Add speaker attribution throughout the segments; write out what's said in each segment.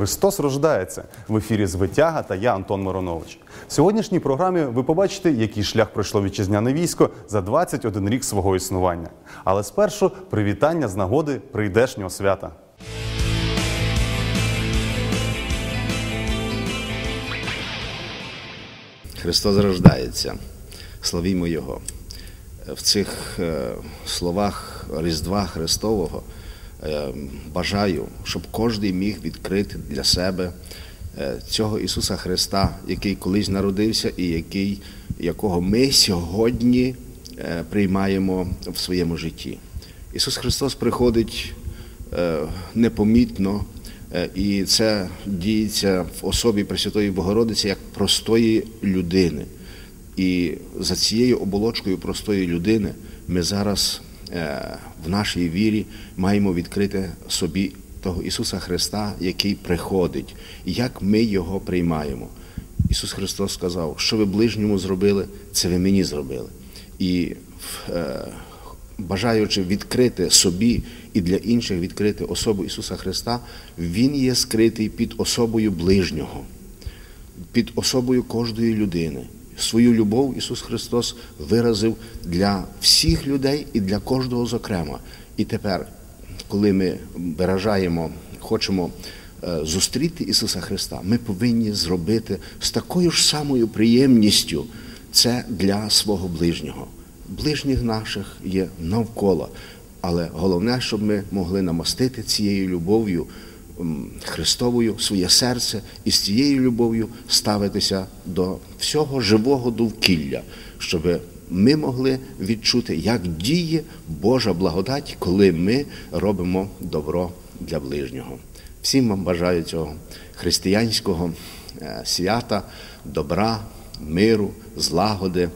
Speaker 1: Христос рождається в ефірі Звитяга та я Антон Миронович. В сьогоднішній програмі ви побачите, який шлях пройшло вітчизняне військо за 21 рік свого існування. Але спершу привітання з нагоди прийдешнього свята.
Speaker 2: Христос рождається. Славімо Його. В цих е, словах Різдва Христового бажаю, щоб кожен міг відкрити для себе е, цього Ісуса Христа, який колись народився і який, якого ми сьогодні е, приймаємо в своєму житті. Ісус Христос приходить е, непомітно, і це діється в особі Пресвятої Богородиці як простої людини. І за цією оболочкою простої людини ми зараз в нашій вірі маємо відкрити собі того Ісуса Христа, який приходить, і як ми Його приймаємо. Ісус Христос сказав, що ви ближньому зробили, це ви мені зробили. І е, бажаючи відкрити собі і для інших відкрити особу Ісуса Христа, Він є скритий під особою ближнього, під особою кожної людини. Свою любов Ісус Христос виразив для всіх людей і для кожного зокрема. І тепер, коли ми виражаємо, хочемо е, зустріти Ісуса Христа, ми повинні зробити з такою ж самою приємністю це для свого ближнього. Ближніх наших є навколо. Але головне, щоб ми могли намастити цією любов'ю Христовою своє серце і з цією любов'ю ставитися до всього живого довкілля, щоб ми могли відчути, як діє Божа благодать, коли ми робимо добро для ближнього. Всім вам бажаю цього християнського е, свята, добра, миру, злагоди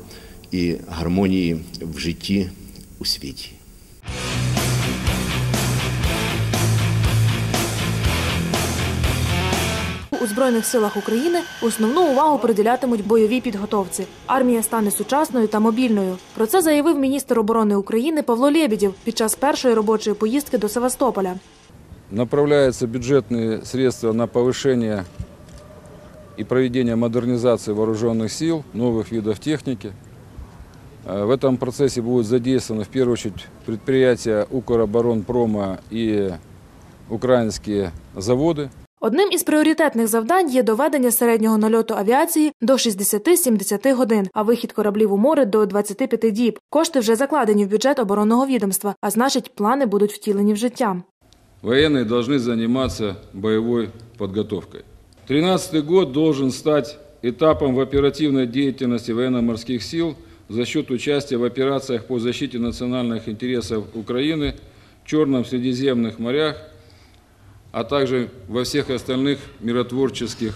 Speaker 2: і гармонії в житті у світі.
Speaker 3: збройних силах України основну увагу приділятимуть бойовій підготовці. Армія стане сучасною та мобільною. Про це заявив міністр оборони України Павло Лєбідєв під час першої робочої поїздки до Севастополя.
Speaker 4: Направляются бюджетные средства на повышение и проведение модернизации вооруженных сил, новых видов техники. Э, В этом процессе будут задействованы в первую очередь предприятия Укроборонпрома и украинские заводы.
Speaker 3: Одним із пріоритетних завдань є доведення середнього нальоту авіації до 60-70 годин, а вихід кораблів у море до 25 діб. Кошти вже закладені в бюджет оборонного відомства, а значить, плани будуть втілені в життя.
Speaker 4: Военные должны заниматься боевой подготовкой. 2013 год должен стать этапом в оперативной деятельности военно-морских сил за счет участия в операциях по защите национальных интересов Украины в Черном Средиземных морях, а также во всех остальных миротворческих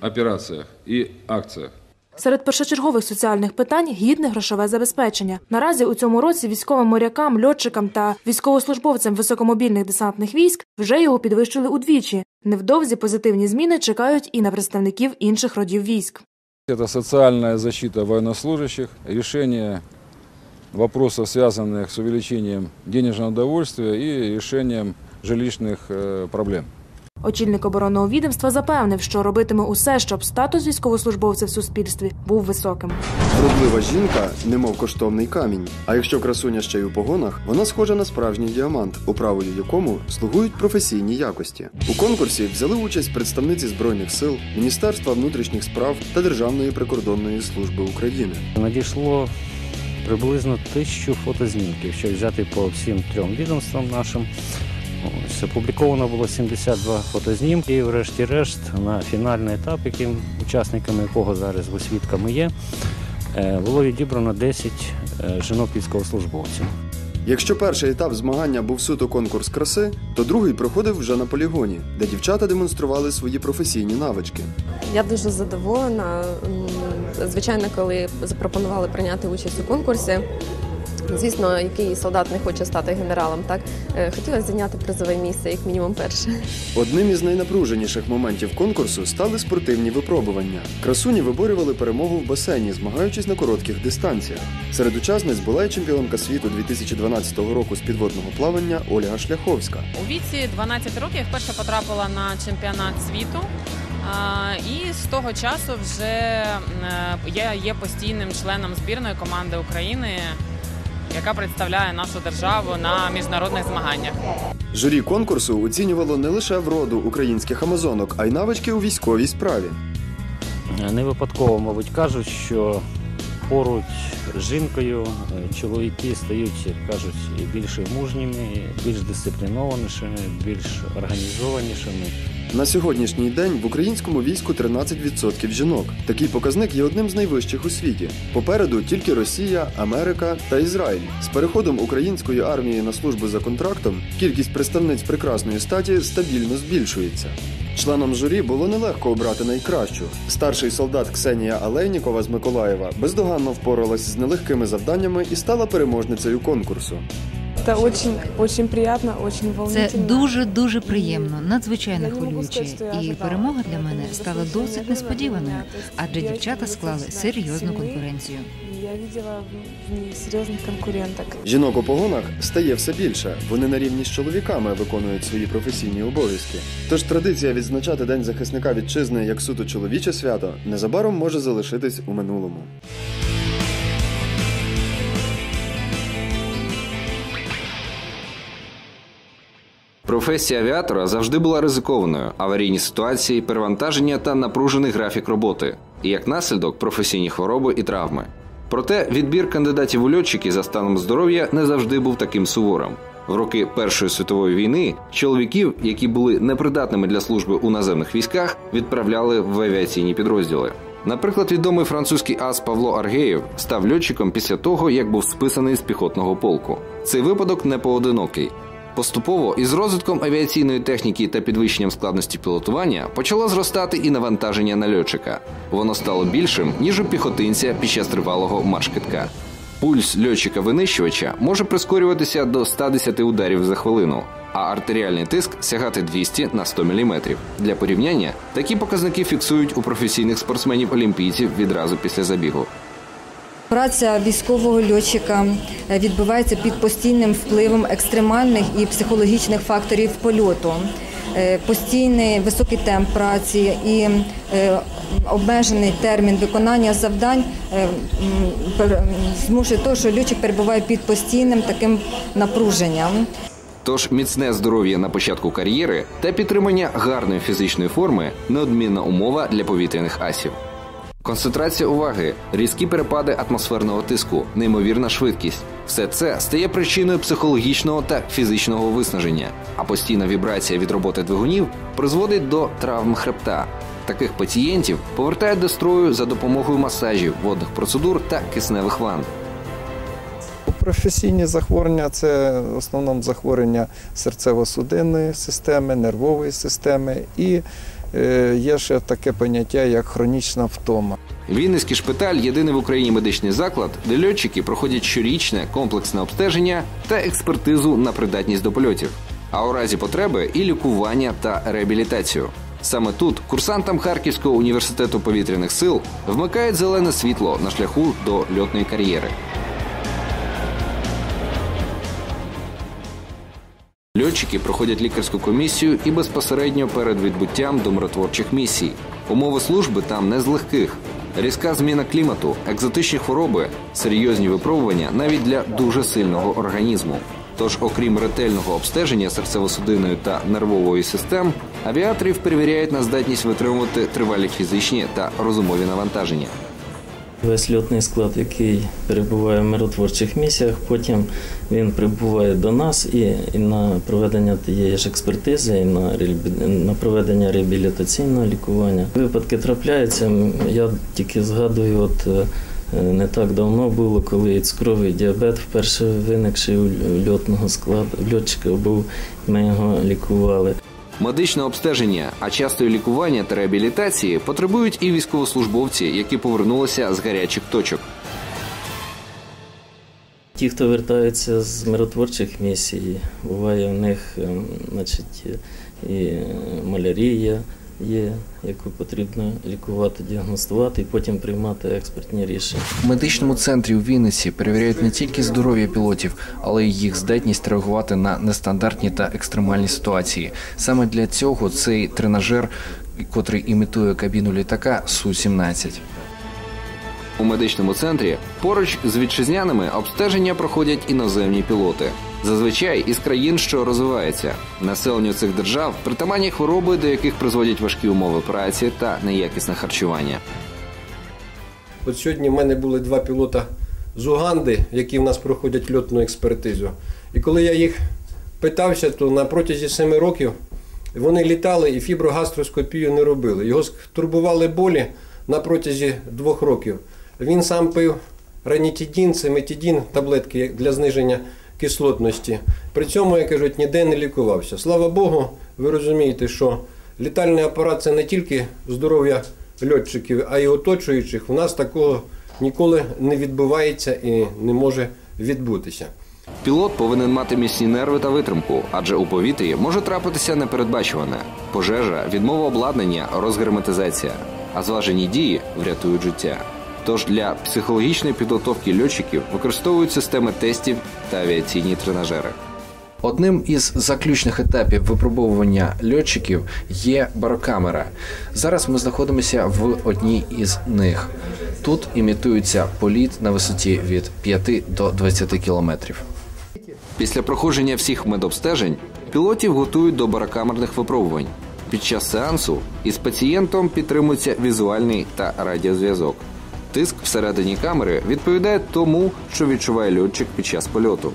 Speaker 4: операциях и акциях.
Speaker 3: Серед першочергових соціальних питань гідне грошове забезпечення. Наразі у цьому році військовим морякам, льотчикам та військовослужбовцям високомобільних десантних військ вже його підвищили удвічі. Невдовзі позитивні зміни чекають і на представників інших родів військ.
Speaker 4: Это социальная защита военнослужащих, решение вопросов, связанных с увеличением денежного довольствия и решением жилищных э, проблем.
Speaker 3: Очільник оборонного відомства запевнив, що робитиме усе, щоб статус військовослужбовця в суспільстві був високим.
Speaker 5: Вродлива жінка, немов коштовний камінь. А якщо красуня ще й у погонах, вона схожа на справжній діамант, управою якому слугують професійні якості. У конкурсі взяли участь представниці збройних сил, Міністерства внутрішніх справ та Державної прикордонної служби України.
Speaker 6: Надійшло приблизно тисячу фотознімків, що взяти по всім трьом відомствам нашим. Ось, опубліковано було 72 фотознімки, і врешті-решт на фінальний етап, яким учасниками якого зараз ви свідками є, е, було відібрано 10 е, жінок військовослужбовців.
Speaker 5: Якщо перший етап змагання був суто конкурс краси, то другий проходив вже на полігоні, де дівчата демонстрували свої професійні навички.
Speaker 7: Я дуже задоволена. Звичайно, коли запропонували прийняти участь у конкурсі, Звісно, який солдат не хоче стати генералом, так Е, хотілося зайняти призове місце, як мінімум перше.
Speaker 5: Одним із найнапруженіших моментів конкурсу стали спортивні випробування. Красуні виборювали перемогу в басейні, змагаючись на коротких дистанціях. Серед учасниць була й чемпіонка світу 2012 року з підводного плавання Ольга Шляховська.
Speaker 8: У віці 12 років я вперше потрапила на чемпіонат світу. І з того часу вже е, я є постійним членом збірної команди України, яка представляє нашу державу на міжнародних змаганнях.
Speaker 5: Журі конкурсу оцінювало не лише вроду українських амазонок, а й навички у військовій справі.
Speaker 6: Не випадково, мабуть, кажуть, що поруч з жінкою е, чоловіки стають, як кажуть, більш мужніми, більш дисциплінованішими, більш організованішими.
Speaker 5: На сьогоднішній день в українському війську 13% жінок. Такий показник є одним з найвищих у світі. Попереду тільки Росія, Америка та Ізраїль. З переходом української армії на службу за контрактом кількість представниць прекрасної статі стабільно збільшується. Членам журі було нелегко обрати найкращу. Старший солдат Ксенія Алейнікова з Миколаєва бездоганно впоралась з нелегкими завданнями і стала переможницею конкурсу.
Speaker 9: Это очень, очень приятно, очень
Speaker 10: Це дуже дуже приємно, надзвичайно хвилююче. І перемога для мене стала досить несподіваною, адже дівчата склали серйозну конкуренцію.
Speaker 9: Я видела в ней серьезных конкуренток.
Speaker 5: Жінок у погонах стає все більше. Вони на рівні з чоловіками виконують свої професійні обов'язки. Тож традиція відзначати День захисника вітчизни як суто чоловіче свято незабаром може залишитись у минулому.
Speaker 11: Професія авіатора завжди була ризикованою: аварійні ситуації, перевантаження та напружений графік роботи, і як наслідок професійні хвороби і травми. Проте відбір кандидатів у льотчики за станом здоров'я не завжди був таким суворим. В роки Першої світової війни чоловіків, які були непридатними для служби у наземних військах, відправляли в авіаційні підрозділи. Наприклад, відомий французький ас Павло Аргеєв став льотчиком після того, як був списаний з піхотного полку. Цей випадок не поодинокий. Поступово із розвитком авіаційної техніки та підвищенням складності пілотування почало зростати і навантаження на льотчика. Воно стало більшим ніж у піхотинця під час тривалого марш-китка. Пульс льотчика-винищувача може прискорюватися до 110 ударів за хвилину, а артеріальний тиск сягати 200 на 100 мм. Для порівняння такі показники фіксують у професійних спортсменів-олімпійців відразу після забігу.
Speaker 12: Праця військового льотчика е, відбувається під постійним впливом екстремальних і психологічних факторів польоту. Е, Постійний високий темп праці і е, обмежений термін виконання завдань змушує того, що льотчик перебуває під постійним таким напруженням.
Speaker 11: Тож міцне здоров'я на початку кар'єри та підтримання гарної фізичної форми неодмінна умова для повітряних асів. Концентрація уваги, різкі перепади атмосферного тиску, неймовірна швидкість все це стає причиною психологічного та фізичного виснаження, а постійна вібрація від роботи двигунів призводить до травм хребта. Таких пацієнтів повертають до строю за допомогою масажів, водних процедур та кисневих ванн.
Speaker 13: Професійні захворювання це в основному захворювання серцево-судинної системи, нервової системи і є ще таке поняття, як хронічна втома.
Speaker 11: Вінницький шпиталь єдиний в Україні медичний заклад, де льотчики проходять щорічне комплексне обстеження та експертизу на придатність до польотів, а у разі потреби і лікування та реабілітацію. Саме тут курсантам Харківського університету повітряних сил вмикають зелене світло на шляху до льотної кар'єри. Льотчики проходять лікарську комісію і безпосередньо перед відбуттям до миротворчих місій. Умови служби там не з легких. Різка зміна клімату, екзотичні хвороби, серйозні випробування навіть для дуже сильного організму. Тож, окрім ретельного обстеження серцево-судинної та нервової систем, авіаторів перевіряють на здатність витримувати тривалі фізичні та розумові навантаження.
Speaker 14: Весь льотний склад, який перебуває в миротворчих місіях, потім він прибуває до нас і, і на проведення тієї ж експертизи, і на, на проведення реабілітаційного лікування. Випадки трапляються. Я тільки згадую, от е, не так давно було, коли цукровий діабет вперше виникший у льотного складу льотчика був, ми його лікували.
Speaker 11: Медичне обстеження, а часто і лікування та реабілітації потребують і військовослужбовці, які повернулися з гарячих точок.
Speaker 14: Ті, хто вертається з миротворчих місій, буває в них ем, значить, і малярія є, яку потрібно лікувати, діагностувати і потім приймати експертні рішення.
Speaker 15: В медичному центрі у Вінниці перевіряють не тільки здоров'я пілотів, але й їх здатність реагувати на нестандартні та екстремальні ситуації. Саме для цього цей тренажер, котрий імітує кабіну літака Су-17.
Speaker 11: У медичному центрі поруч з вітчизняними обстеження проходять іноземні пілоти. Зазвичай із країн, що розвиваються. Населенню цих держав притаманні хвороби, до яких призводять важкі умови праці та неякісне харчування.
Speaker 16: От сьогодні в мене були два пілота з Уганди, які в нас проходять льотну експертизу. І коли я їх питався, то на протязі семи років вони літали і фіброгастроскопію не робили. Його турбували болі на протязі двох років. Він сам пив ранітідін, семетідін, таблетки для зниження кислотності. При цьому, як кажуть, ніде не лікувався. Слава Богу, ви розумієте, що літальний апарат це не тільки здоров'я льотчиків, а й оточуючих. У нас такого ніколи не відбувається і не може відбутися.
Speaker 11: Пілот повинен мати міцні нерви та витримку, адже у повітрі може трапитися непередбачуване пожежа, відмова обладнання, розгерметизація, а зважені дії врятують життя. Тож для психологічної підготовки льотчиків використовують системи тестів та авіаційні тренажери.
Speaker 15: Одним із заключних етапів випробовування льотчиків є барокамера. Зараз ми знаходимося в одній із них. Тут імітується політ на висоті від 5 до 20 кілометрів.
Speaker 11: Після проходження всіх медобстежень пілотів готують до барокамерних випробувань. Під час сеансу із пацієнтом підтримується візуальний та радіозв'язок. Тиск всередині камери відповідає тому, що відчуває льотчик під час польоту.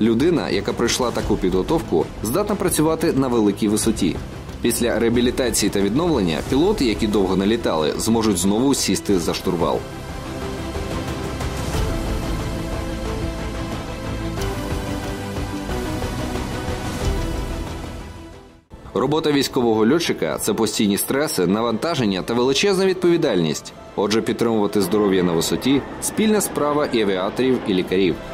Speaker 11: Людина, яка пройшла таку підготовку, здатна працювати на великій висоті. Після реабілітації та відновлення пілоти, які довго не літали, зможуть знову сісти за штурвал. Робота військового льотчика це постійні стреси, навантаження та величезна відповідальність. Отже, підтримувати здоров'я на висоті спільна справа і авіаторів, і лікарів.
Speaker 17: –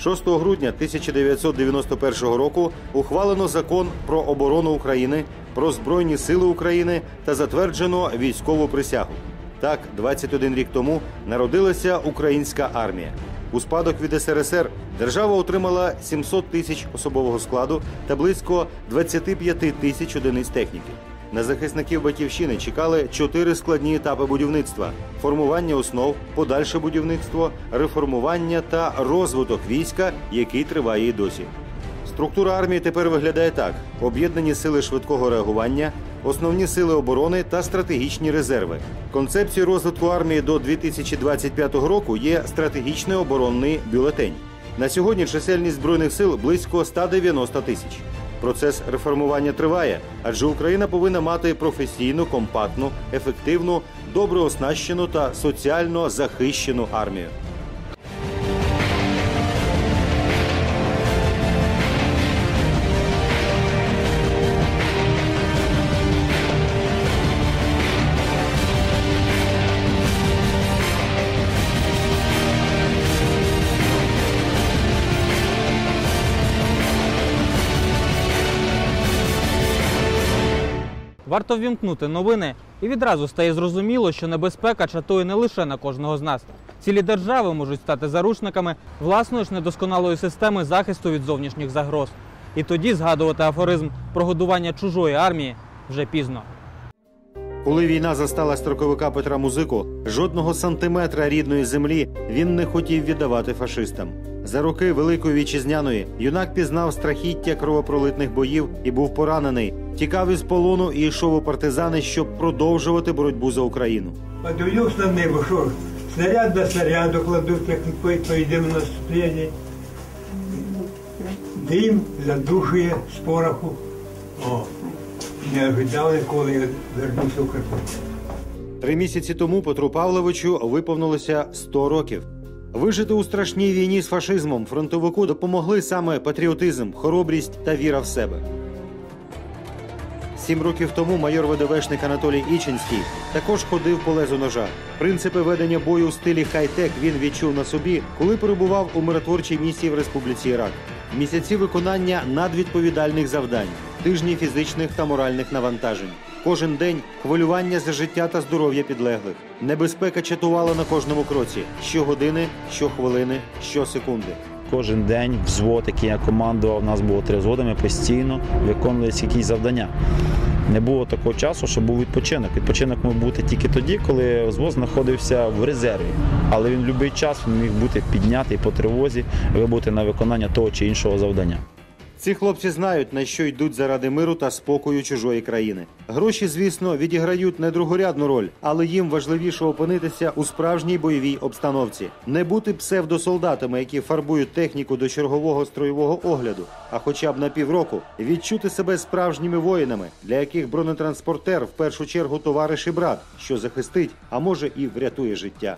Speaker 17: 6 грудня 1991 року ухвалено закон про оборону України, про збройні сили України та затверджено військову присягу. Так, 21 рік тому народилася українська армія. У спадок від СРСР держава отримала 700 тисяч особового складу та близько 25 тисяч одиниць техніки. На захисників батьківщини чекали чотири складні етапи будівництва: формування основ, подальше будівництво, реформування та розвиток війська, який триває і досі. Структура армії тепер виглядає так: об'єднані сили швидкого реагування, основні сили оборони та стратегічні резерви. Концепцією розвитку армії до 2025 року є стратегічний оборонний бюлетень. На сьогодні чисельність збройних сил близько 190 тисяч. Процес реформування триває, адже Україна повинна мати професійну, компактну, ефективну, добре оснащену та соціально захищену армію.
Speaker 18: Варто ввімкнути новини, і відразу стає зрозуміло, що небезпека чатує не лише на кожного з нас. Цілі держави можуть стати заручниками власної ж недосконалої системи захисту від зовнішніх загроз. І тоді згадувати афоризм про годування чужої армії вже пізно.
Speaker 17: Коли війна застала строковика Петра Музику, жодного сантиметра рідної землі він не хотів віддавати фашистам. За роки Великої вітчизняної юнак пізнав страхіття кровопролитних боїв і був поранений. Тікав із полону і йшов у партизани, щоб продовжувати боротьбу за Україну.
Speaker 19: Подивлюсь на небо, що снаряд до снаряду кладуть, як поїдемо на наступлення. Дим задушує з пороху. О, не ожидав ніколи, я вернуся в Карпат.
Speaker 17: Три місяці тому Петру Павловичу виповнилося 100 років. Вижити у страшній війні з фашизмом фронтовику допомогли саме патріотизм, хоробрість та віра в себе. Сім років тому майор ВДВшник Анатолій Ічинський також ходив по лезу ножа. Принципи ведення бою у стилі хай-тек він відчув на собі, коли перебував у миротворчій місії в Республіці Ірак. Місяці виконання надвідповідальних завдань, тижні фізичних та моральних навантажень. Кожен день хвилювання за життя та здоров'я підлеглих. Небезпека чатувала на кожному кроці щогодини, щохвилини, щосекунди.
Speaker 20: Кожен день взвод, який я командував, у нас було три взводи, ми постійно виконувалися якісь завдання. Не було такого часу, що був відпочинок. Відпочинок мав бути тільки тоді, коли взвод знаходився в резерві. Але він в будь-який час міг бути піднятий по тривозі, вибути на виконання того чи іншого завдання.
Speaker 17: Ці хлопці знають, на що йдуть заради миру та спокою чужої країни. Гроші, звісно, відіграють не другорядну роль, але їм важливіше опинитися у справжній бойовій обстановці, не бути псевдосолдатами, які фарбують техніку до чергового строєвого огляду, а хоча б на півроку відчути себе справжніми воїнами, для яких бронетранспортер в першу чергу товариш і брат, що захистить, а може і врятує життя.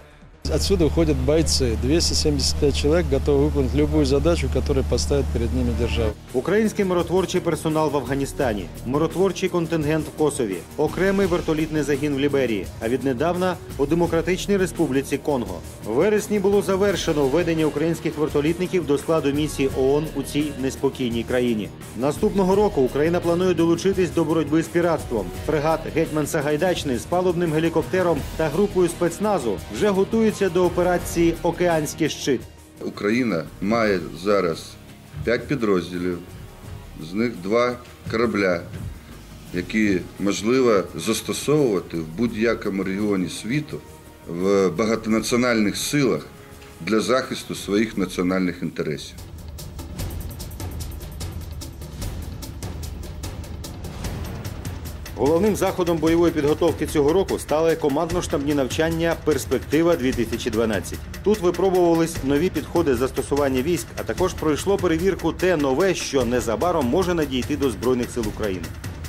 Speaker 21: Отсюда уходят бойцы. 275 человек готовы выполнить любую задачу, которую поставит перед ними держава.
Speaker 17: Український миротворчий персонал в Афганістані, миротворчий контингент в Косові, окремий вертолітний загін в Ліберії, а віднедавна у Демократичній Республіці Конго. В вересні було завершено введення українських вертолітників до складу місії ООН у цій неспокійній країні. Наступного року Україна планує долучитись до боротьби з піратством. Фрегат Гетьман Сагайдачний з палубним гелікоптером та групою спецназу вже готується до операції Океанський щит.
Speaker 22: Україна має зараз п'ять підрозділів, з них два корабля, які можливо застосовувати в будь-якому регіоні світу в багатонаціональних силах для захисту своїх національних інтересів.
Speaker 17: Головним заходом бойової підготовки цього року стали командно-штабні навчання Перспектива 2012 Тут випробувались нові підходи застосування військ, а також пройшло перевірку те нове, що незабаром може надійти до збройних сил України.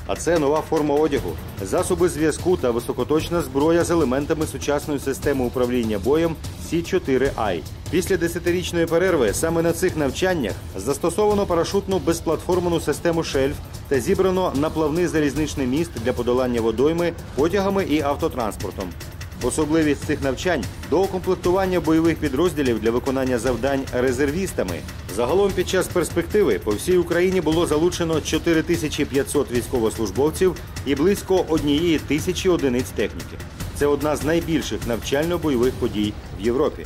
Speaker 17: А це нова форма одягу, засоби зв'язку та високоточна зброя з елементами сучасної системи управління боєм Сі-4I. Після десятирічної перерви саме на цих навчаннях застосовано парашутну безплатформену систему шельф та зібрано наплавний залізничний міст для подолання водойми, потягами і автотранспортом. Особливість цих навчань доукомплектування бойових підрозділів для виконання завдань резервістами. Загалом під час перспективи по всій Україні було залучено 4500 військовослужбовців і близько однієї тисячі одиниць техніки. Це одна з найбільших навчально-бойових подій в Європі.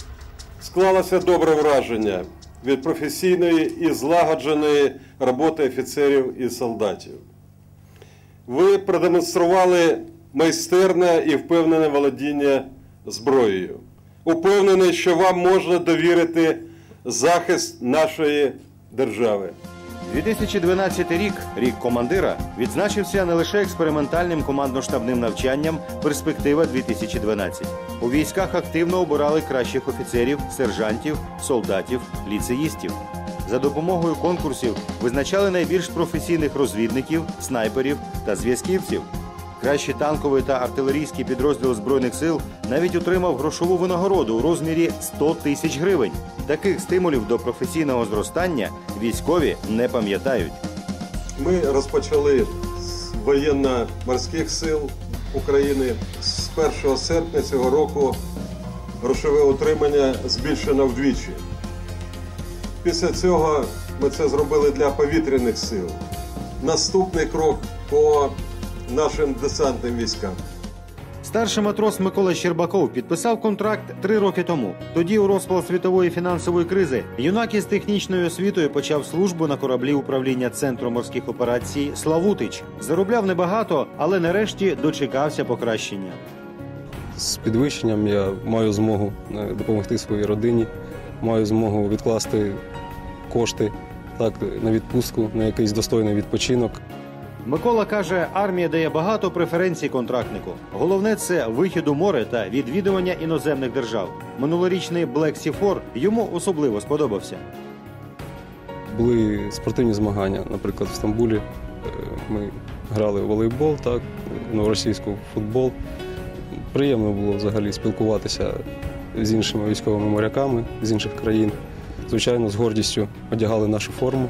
Speaker 23: Склалося добре враження від професійної і злагодженої роботи офіцерів і солдатів. Ви продемонстрували майстерне і впевнене володіння зброєю. Упевнений, що вам можна довірити захист нашої держави.
Speaker 17: 2012 рік, рік командира, відзначився не лише експериментальним командно-штабним навчанням Перспектива 2012 У військах активно обирали кращих офіцерів, сержантів, солдатів, ліцеїстів. За допомогою конкурсів визначали найбільш професійних розвідників, снайперів та зв'язківців. Кращий танковий та артилерійський підрозділ збройних сил навіть отримав грошову винагороду у розмірі 100 тисяч гривень. Таких стимулів до професійного зростання військові не пам'ятають.
Speaker 23: Ми розпочали з воєнно-морських сил України з 1 серпня цього року. Грошове утримання збільшено вдвічі. Після цього ми це зробили для повітряних сил. Наступний крок по нашим десантним військам.
Speaker 17: Старший матрос Микола Щербаков підписав контракт три роки тому. Тоді, у розпал світової фінансової кризи, юнак із технічною освітою почав службу на кораблі управління центру морських операцій Славутич. Заробляв небагато, але нарешті дочекався покращення.
Speaker 24: З підвищенням я маю змогу е, допомогти своїй родині, маю змогу відкласти кошти так, на відпустку, на якийсь достойний відпочинок.
Speaker 17: Микола каже, армія дає багато преференцій контрактнику. Головне це вихід у море та відвідування іноземних держав. Минулорічний Black Sea 4 йому особливо сподобався.
Speaker 24: Були спортивні змагання, наприклад, в Стамбулі. Е, Ми грали в волейбол, так, в новоросійську футбол. Приємно було взагалі спілкуватися з іншими військовими моряками з інших країн. Звичайно, з гордістю одягали нашу форму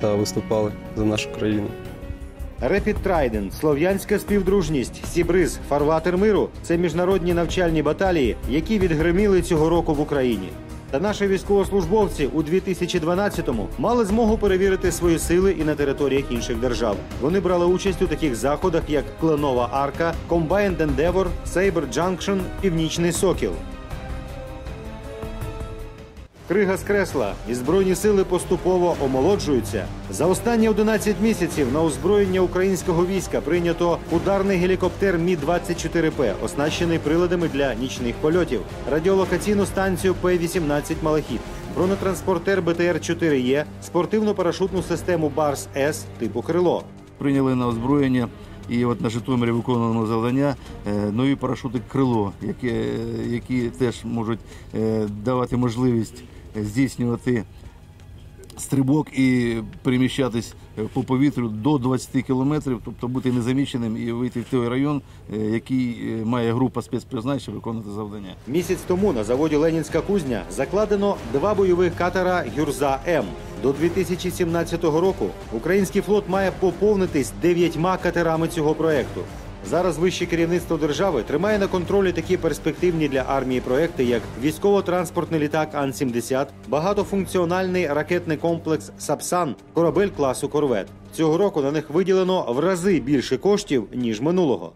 Speaker 24: та виступали за нашу країну.
Speaker 17: Репід Трайден, Слов'янська співдружність, Сібриз, Фарватер миру це міжнародні навчальні баталії, які відгриміли цього року в Україні. Та наші військовослужбовці у 2012-му мали змогу перевірити свої сили і на територіях інших держав. Вони брали участь у таких заходах, як Кленова Арка, Combined Endeavor, Saber Junction, Північний Сокіл. Крига скресла, і збройні сили поступово омолоджуються. За останні 11 місяців на озброєння українського війська прийнято ударний гелікоптер Мі 24 П, оснащений приладами для нічних польотів, радіолокаційну станцію П-18 Малахіт, бронетранспортер БТР 4 Е, спортивну парашутну систему Барс С типу крило.
Speaker 25: прийняли на озброєння. І от на Житомирі виконано завдання е, нові парашути крило, які, які теж можуть е, давати можливість здійснювати стрибок і переміщатись е, по повітрю до 20 кілометрів, тобто бути незаміченим і вийти в той район, е, який е, має група спецпризначень виконувати завдання.
Speaker 17: Місяць тому на заводі Ленінська кузня закладено два бойових катера Гюрза М. До 2017 року український флот має поповнитись дев'ятьма катерами цього проекту. Зараз вище керівництво держави тримає на контролі такі перспективні для армії проекти, як військово-транспортний літак Ан-70, багатофункціональний ракетний комплекс Сапсан, корабель класу Корвет. Цього року на них виділено в рази більше коштів ніж минулого.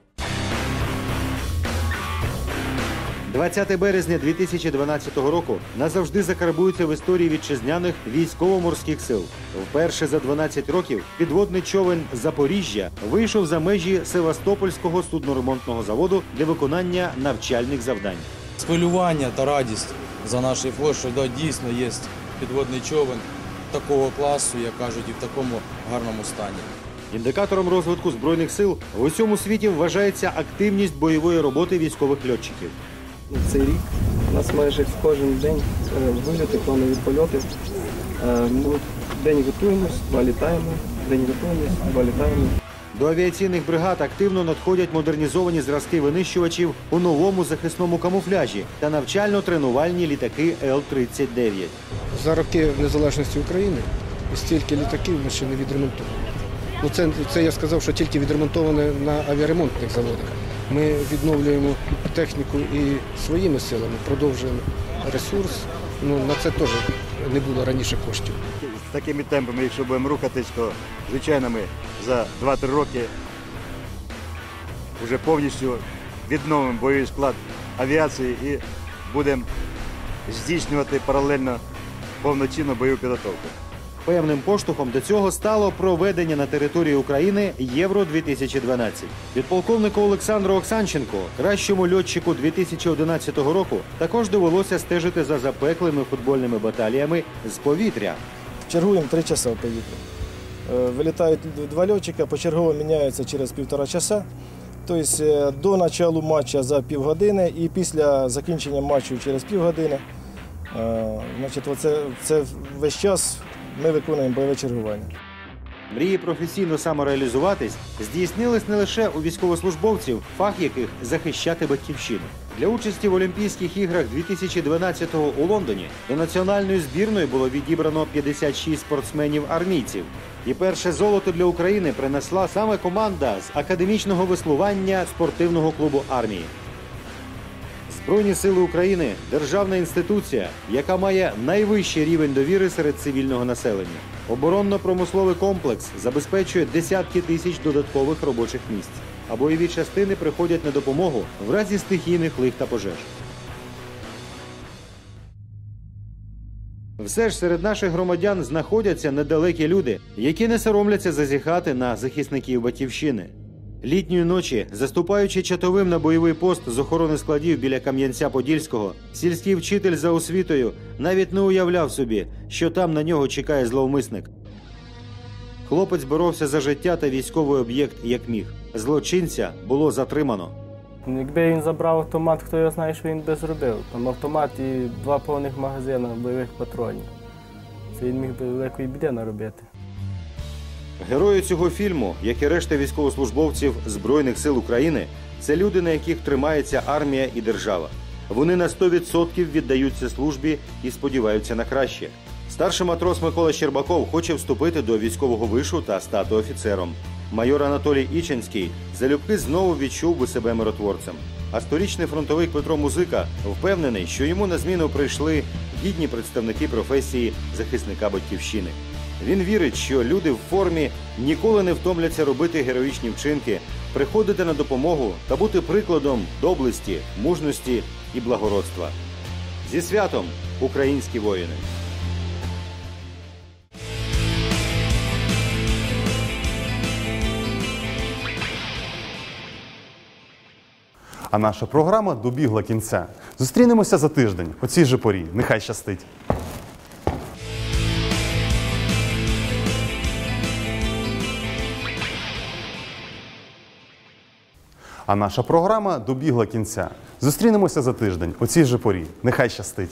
Speaker 17: 20 березня 2012 року назавжди закарбується в історії вітчизняних військово-морських сил. Вперше за 12 років підводний човен Запоріжжя вийшов за межі Севастопольського судноремонтного заводу для виконання навчальних завдань.
Speaker 26: Схвилювання та радість за наш флот, що да, дійсно є підводний човен такого класу, як кажуть, і в такому гарному стані.
Speaker 17: Індикатором розвитку збройних сил в усьому світі вважається активність бойової роботи військових льотчиків.
Speaker 27: Цей рік у нас майже кожен день е, вильоти, планові польоти. Е, Ми день готуємось, два літаємо, день готуємось, два літаємо.
Speaker 17: До авіаційних бригад активно надходять модернізовані зразки винищувачів у новому захисному камуфляжі та навчально-тренувальні літаки Л-39.
Speaker 28: За роки незалежності України стільки літаків ми ще не відремонтували. Ну, це, це я сказав, що тільки відремонтоване на авіаремонтних заводах. Ми відновлюємо техніку і своїми силами, продовжуємо ресурс. Ну, на це теж не було раніше коштів.
Speaker 29: З такими темпами, якщо будемо рухатись, то звичайно ми за 2-3 роки вже повністю відновимо бойовий склад авіації і будемо здійснювати паралельно повноцінну бойову підготовку.
Speaker 17: Певним поштовхом до цього стало проведення на території України Євро 2012 Підполковнику Олександру Оксанченко, кращому льотчику 2011 року, також довелося стежити за запеклими футбольними баталіями з повітря.
Speaker 30: Чергуємо три часа в повітрі. Е, Вилітають два льотчика, почергово міняються через півтора часа. Тобто е, до початку матчу за півгодини і після закінчення матчу через півгодини. Е, Значить, це весь час ми виконуємо бойове чергування.
Speaker 17: Мрії професійно самореалізуватись здійснились не лише у військовослужбовців, фах яких захищати батьківщину. Для участі в Олімпійських іграх 2012-го у Лондоні до національної збірної було відібрано 56 спортсменів-армійців. І перше золото для України принесла саме команда з академічного веслування спортивного клубу армії. Збройні сили України державна інституція, яка має найвищий рівень довіри серед цивільного населення. Оборонно-промисловий комплекс забезпечує десятки тисяч додаткових робочих місць. А бойові частини приходять на допомогу в разі стихійних лих та пожеж. Все ж серед наших громадян знаходяться недалекі люди, які не соромляться зазіхати на захисників батьківщини. Літньої ночі, заступаючи чатовим на бойовий пост з охорони складів біля Кам'янця-Подільського, сільський вчитель за освітою навіть не уявляв собі, що там на нього чекає зловмисник. Хлопець боровся за життя та військовий об'єкт як міг. Злочинця було затримано.
Speaker 30: Якби він забрав автомат, хто його знає, що він би зробив. Там автомат і два повних магазини бойових патронів. Це він міг би великої біди наробити.
Speaker 17: Герої цього фільму, як і решта військовослужбовців Збройних сил України, це люди, на яких тримається армія і держава. Вони на 100% віддаються службі і сподіваються на краще. Старший матрос Микола Щербаков хоче вступити до військового вишу та стати офіцером. Майор Анатолій Іченський залюбки знову відчув би себе миротворцем. А сторічний фронтовик Петро Музика впевнений, що йому на зміну прийшли гідні представники професії захисника батьківщини. Він вірить, що люди в формі ніколи не втомляться робити героїчні вчинки, приходити на допомогу та бути прикладом доблесті, мужності і благородства. Зі святом, українські воїни!
Speaker 1: А наша програма добігла кінця. Зустрінемося за тиждень о цій же порі. Нехай щастить. А наша програма добігла кінця. Зустрінемося за тиждень у цій же порі. Нехай щастить.